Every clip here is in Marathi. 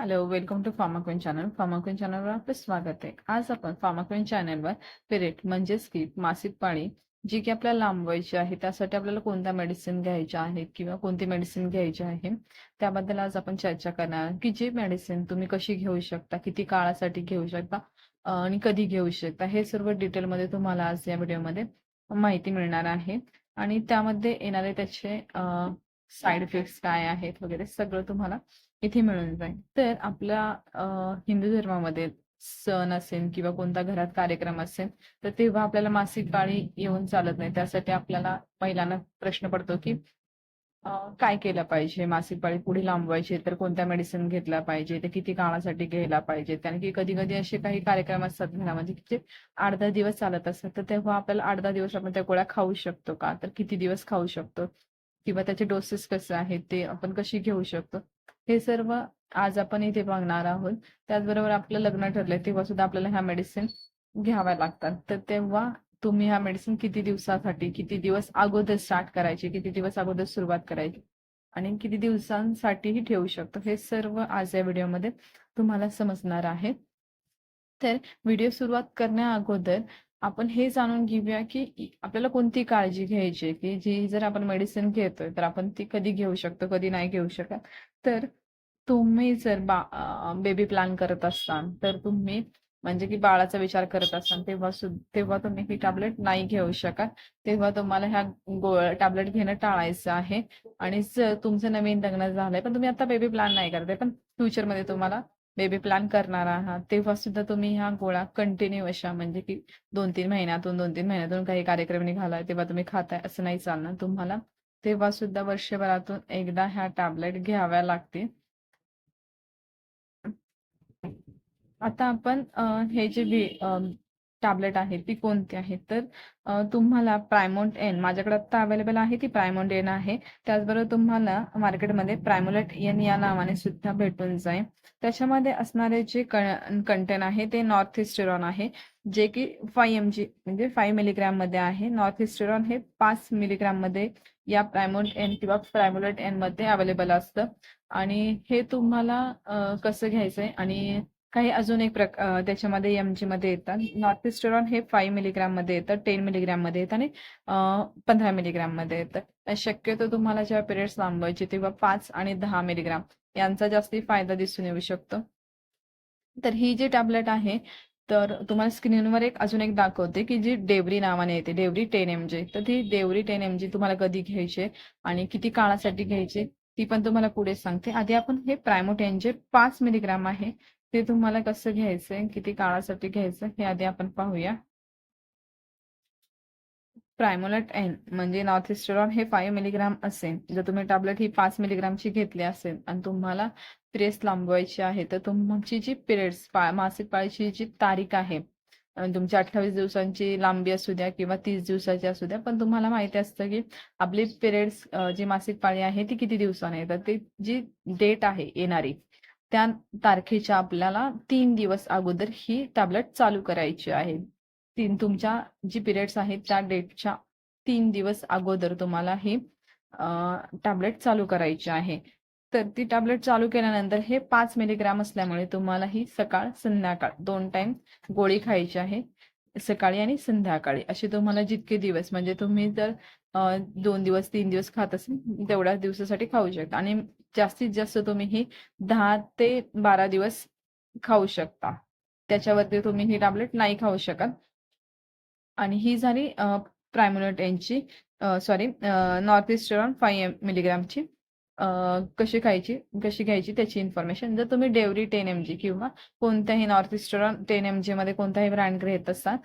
Hello welcome to Pharmaquin channel Pharmaquin चॅनलवर आपलं स्वागत आहे. आज आपण फार्माक्विन चॅनलवर पिरियड म्हणजेच की मासिक पाळी जी की आपल्याला लांबवायची आहे त्यासाठी आपल्याला कोणत्या मेडिसिन घ्यायच्या आहेत किंवा कोणती मेडिसिन घ्यायची आहे त्याबद्दल आज आपण चर्चा करणार की जी मेडिसिन तुम्ही कशी घेऊ शकता किती काळासाठी घेऊ शकता आणि कधी घेऊ शकता हे सर्व डिटेलमध्ये तुम्हाला आज या व्हिडिओमध्ये माहिती मिळणार आहे. आणि त्यामध्ये येणारे त्याचे साईड इफेक्ट्स काय आहेत वगैरे सगळं तुम्हाला इथे मिळून जाईल. तर आपल्या हिंदू धर्मामध्ये सण असेल किंवा कोणता घरात कार्यक्रम असेल तर तेव्हा आपल्याला मासिक पाळी येऊन चालत नाही. त्यासाठी आपल्याला महिलांना प्रश्न पडतो की काय केलं पाहिजे? मासिक पाळी पुढे लांबवायची तर कोणत्या मेडिसिन घेतला पाहिजे? ते किती काळासाठी घ्यायला पाहिजे? कारण की कधी कधी असे काही कार्यक्रम असतात घरामध्ये की जे आठ दहा दिवस चालत असतात. तर तेव्हा आपल्याला आठ दहा दिवस आपण त्या गोळ्या खाऊ शकतो का? तर किती दिवस खाऊ शकतो? किंवा त्याचे डोसेस कसे आहेत? ते आपण कशी घेऊ शकतो? हे सर्व आज आपण इथे बघणार आहोत. त्याचबरोबर आपलं लग्न ठरलंय तेव्हा सुद्धा आपल्याला ह्या मेडिसिन घ्याव्या लागतात. तर तेव्हा तुम्ही ह्या मेडिसिन किती दिवसासाठी किती दिवस अगोदर स्टार्ट करायची किती दिवस अगोदर सुरुवात करायची आणि किती दिवसांसाठीही ठेवू शकतो. हे सर्व आज या व्हिडिओमध्ये तुम्हाला समजणार आहे. तर व्हिडिओ सुरुवात करण्या अगोदर आपण हे जाणून घेऊया की आपल्याला कोणती काळजी घ्यायची की जी जर आपण मेडिसिन घेतोय तर आपण ती कधी घेऊ शकतो कधी नाही घेऊ शकत. तर तुम्ही जर बा बेबी प्लॅन करत असाल तर तुम्ही म्हणजे की बाळाचा विचार करत असाल तेव्हा तेव्हा तुम्ही ही टॅबलेट नाही घेऊ शकत. तेव्हा तुम्हाला ह्या गोळ टॅबलेट घेणं टाळायचं आहे. आणि जर तुमचं नवीन लग्न झालंय पण तुम्ही आता बेबी प्लॅन नाही करताय पण फ्युचरमध्ये तुम्हाला बेबी प्लॅन करणार आहात. तेव्हा सुद्धा तुम्ही ह्या गोळ्या कंटिन्यू अशा म्हणजे की दोन तीन महिन्यातून दोन तीन महिन्यातून काही कार्यक्रम निघालाय तेव्हा तुम्ही खाताय असं नाही चालणार तुम्हाला. तेव्हा सुद्धा वर्षभरातून एकदा ह्या टॅबलेट घ्याव्या लागतील. आता आपण हे जे बी टॅबलेट आहे ती कोणती आहे तर तुम्हाला प्रायमोंट एन माझ्याकडे आता अवेलेबल आहे ती प्रायमोंट एन आहे. त्याचबरोबर तुम्हाला मार्केटमध्ये प्रायमोलेट एन या नावाने सुद्धा भेटून जाईल. त्याच्यामध्ये असणारे जे कंटेन आहे ते नॉर्थ इस्टेरॉन आहे जे की फाय एम जी म्हणजे फाईव्ह मिलीग्रॅममध्ये आहे. नॉर्थ इस्टेरॉन हे पाच मिलीग्रॅममध्ये या प्रायमोंट एन किंवा प्रायमोलेट एनमध्ये अवेलेबल असतं. आणि हे तुम्हाला कसं कसं घ्यायचंय? आणि काही अजून एक प्रक त्याच्यामध्ये एम जी मध्ये येतात. नॉर्थ इस्टेरॉन हे फाईव्ह मिलीग्राममध्ये येतं टेन मिलीग्रॅममध्ये येतं आणि पंधरा मिलीग्रॅममध्ये येतं. शक्यतो तुम्हाला जेव्हा पिरियड्स लांबवायचे तेव्हा पाच आणि दहा मिलीग्राम यांचा जास्ती फायदा दिसून येऊ शकतो. तर ही जी टॅबलेट आहे तर तुम्हाला स्क्रीनवर एक अजून एक दाखवते की जी डेवरी नावाने येते डेवरी टेन एम जी तर ती डेवरी टेन एम जी तुम्हाला कधी घ्यायची आणि किती काळासाठी घ्यायची ती पण तुम्हाला पुढे सांगते. आधी आपण हे प्रायमोटेन जे पाच मिलीग्राम आहे ते तुम्हाला कसं घ्यायचंय किती काळासाठी घ्यायचं हे आधी आपण पाहूया. प्रायमोलट एन म्हणजे नॉर्थ इस्टेरॉन हे फाईव्ह मिलीग्राम असेल. जर तुम्ही टॅबलेट ही पाच मिलीग्रामची घेतली असेल आणि तुम्हाला पिरियड्स लांबवायची आहे तर तुमची जी पिरियड्स मासिक पाळीची जी तारीख आहे तुमची अठ्ठावीस दिवसांची लांबी असू द्या किंवा तीस दिवसाची असू द्या पण तुम्हाला माहिती असतं की आपली पिरियड्स जी मासिक पाळी आहे ती किती दिवसाने येतात ते जी डेट आहे येणारी त्या तारखेच्या आपल्याला तीन दिवस अगोदर ही टॅबलेट चालू करायची आहे. तीन तुमच्या जी पिरियड्स आहेत त्या डेटच्या तीन दिवस अगोदर तुम्हाला ही टॅबलेट चालू करायची आहे. तर ती टॅबलेट चालू केल्यानंतर हे पाच मिलीग्राम असल्यामुळे तुम्हाला ही सकाळ संध्याकाळ दोन टाइम गोळी खायची आहे. सकाळी आणि संध्याकाळी असे तुम्हाला जितके दिवस म्हणजे तुम्ही जर दोन दिवस तीन दिवस खात असेल तेवढ्या दिवसासाठी खाऊ शकता. आणि जास्तीत जास्त तुम्ही ही दहा ते बारा दिवस खाऊ शकता. त्याच्यावरती तुम्ही ही टॅबलेट नाही खाऊ शकत. आणि ही झाली प्रायमोनोटेनची यांची सॉरी नॉर्थ इस्टर्न फाईव्ह मिलीग्रामची कशी खायची कशी घ्यायची त्याची इन्फॉर्मेशन जर तुम्ही डेवरी टेन एम जी किंवा कोणत्याही north eastern ten M G मध्ये कोणताही ब्रँड घेत असाल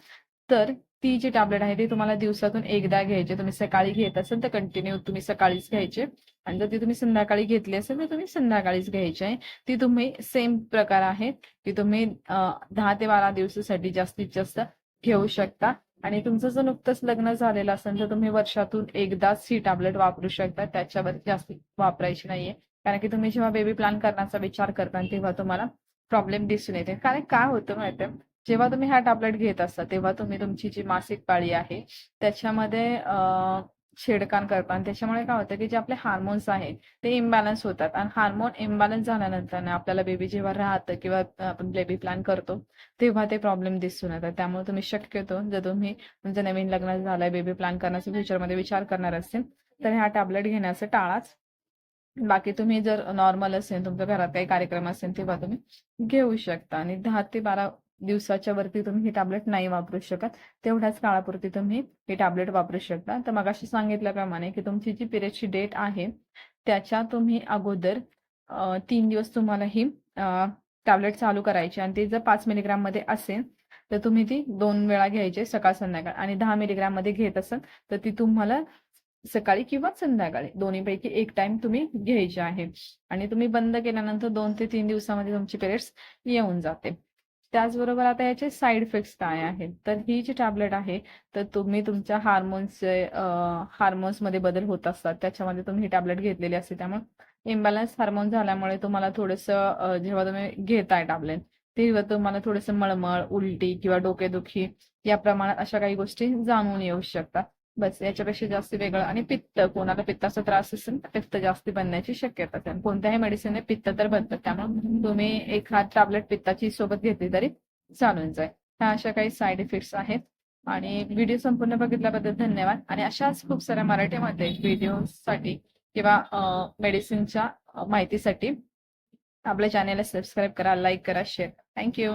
तर ती जी टॅबलेट आहे ती तुम्हाला दिवसातून एकदा घ्यायची. तुम्ही सकाळी घेत असाल तर कंटिन्यू तुम्ही सकाळीच घ्यायचे. आणि जर ती तुम्ही संध्याकाळी घेतली असेल तर तुम्ही संध्याकाळीच घ्यायची आहे. ती तुम्ही सेम प्रकार आहे की तुम्ही दहा ते बारा दिवसासाठी जास्तीत जास्त घेऊ शकता. आणि तुमचं जर नुकतंच लग्न झालेलं असेल तर तुम्ही वर्षातून एकदाच ही टॅबलेट वापरू शकता. त्याच्यावर जास्त वापरायची नाहीये. कारण की तुम्ही जेव्हा बेबी प्लॅन करण्याचा विचार करता तेव्हा तुम्हाला प्रॉब्लेम दिसून येते. कारण काय होतं माहितीये? जेव्हा तुम्ही ह्या टॅबलेट घेत असता तेव्हा तुम्ही तुमची जी मासिक पाळी आहे त्याच्यामध्ये अं, छेडकान करतात. आणि त्याच्यामुळे काय होतं की जे आपले हार्मोन्स आहेत ते इम्बॅलन्स होतात. आणि हार्मोन इम्बॅलन्स झाल्यानंतर आपल्याला बेबी जेव्हा राहतं किंवा आपण बेबी प्लॅन करतो तेव्हा ते प्रॉब्लेम दिसून येतात. त्यामुळे तुम्ही शक्यतो जर तुम्ही तुमचं नवीन लग्न झालंय बेबी प्लॅन करण्याचा फ्युचरमध्ये विचार करणार असेल तर ह्या टॅबलेट घेण्याचं टाळाच. बाकी तुम्ही जर नॉर्मल असेल तुमच्या घरात काही कार्यक्रम असेल तेव्हा तुम्ही घेऊ शकता. आणि दहा ते बारा दिवसाच्या वरती तुम्ही हे टॅबलेट नाही वापरू शकत. तेवढ्याच काळापुरती तुम्ही हे टॅबलेट वापरू शकता. तर मग अशी सांगितल्याप्रमाणे की तुमची जी पिरियडची डेट आहे त्याच्या तुम्ही अगोदर तीन दिवस तुम्हाला ही टॅबलेट चालू करायची आणि ती जर पाच मिलीग्राममध्ये असेल तर तुम्ही ती दोन वेळा घ्यायची सकाळ संध्याकाळ आणि दहा मिलीग्राममध्ये घेत असाल तर ती तुम्हाला सकाळी किंवा संध्याकाळी दोन्हीपैकी एक टाइम तुम्ही घ्यायची आहे. आणि तुम्ही बंद केल्यानंतर दोन ते तीन दिवसामध्ये तुमची पिरियड्स येऊन जाते. त्याचबरोबर आता याचे साईड इफेक्ट्स काय आहेत? तर ही जी टॅबलेट आहे तर तुम्ही तुमच्या हार्मोन्सचे हार्मोन्समध्ये बदल होत असतात. त्याच्यामध्ये तुम्ही ही टॅबलेट घेतलेली असते. त्यामुळे इम्बॅलन्स हार्मोन झाल्यामुळे तुम्हाला थोडंसं जेव्हा तुम्ही घेताय टॅबलेट तेव्हा तुम्हाला थोडंसं मळमळ उलटी किंवा डोकेदुखी या प्रमाणात अशा काही गोष्टी जाणून येऊ शकतात. बस याच्यापेक्षा जास्त वेगळं. आणि पित्त कोणाला पित्ताचा त्रास असेल तर पित्त जास्त बनण्याची शक्यता असेल कोणत्याही मेडिसिनने पित्त तर बनतात. त्यामुळे तुम्ही एखाद टॅबलेट पित्ताची सोबत घेतली तरी चालून जाईल. ह्या अशा काही साईड इफेक्ट्स आहेत. आणि व्हिडिओ संपूर्ण बघितल्याबद्दल धन्यवाद. आणि अशाच खूप साऱ्या मराठीमध्ये व्हिडिओसाठी किंवा मेडिसिनच्या माहितीसाठी आपल्या चॅनेलला सबस्क्राईब करा लाईक करा शेअर थँक्यू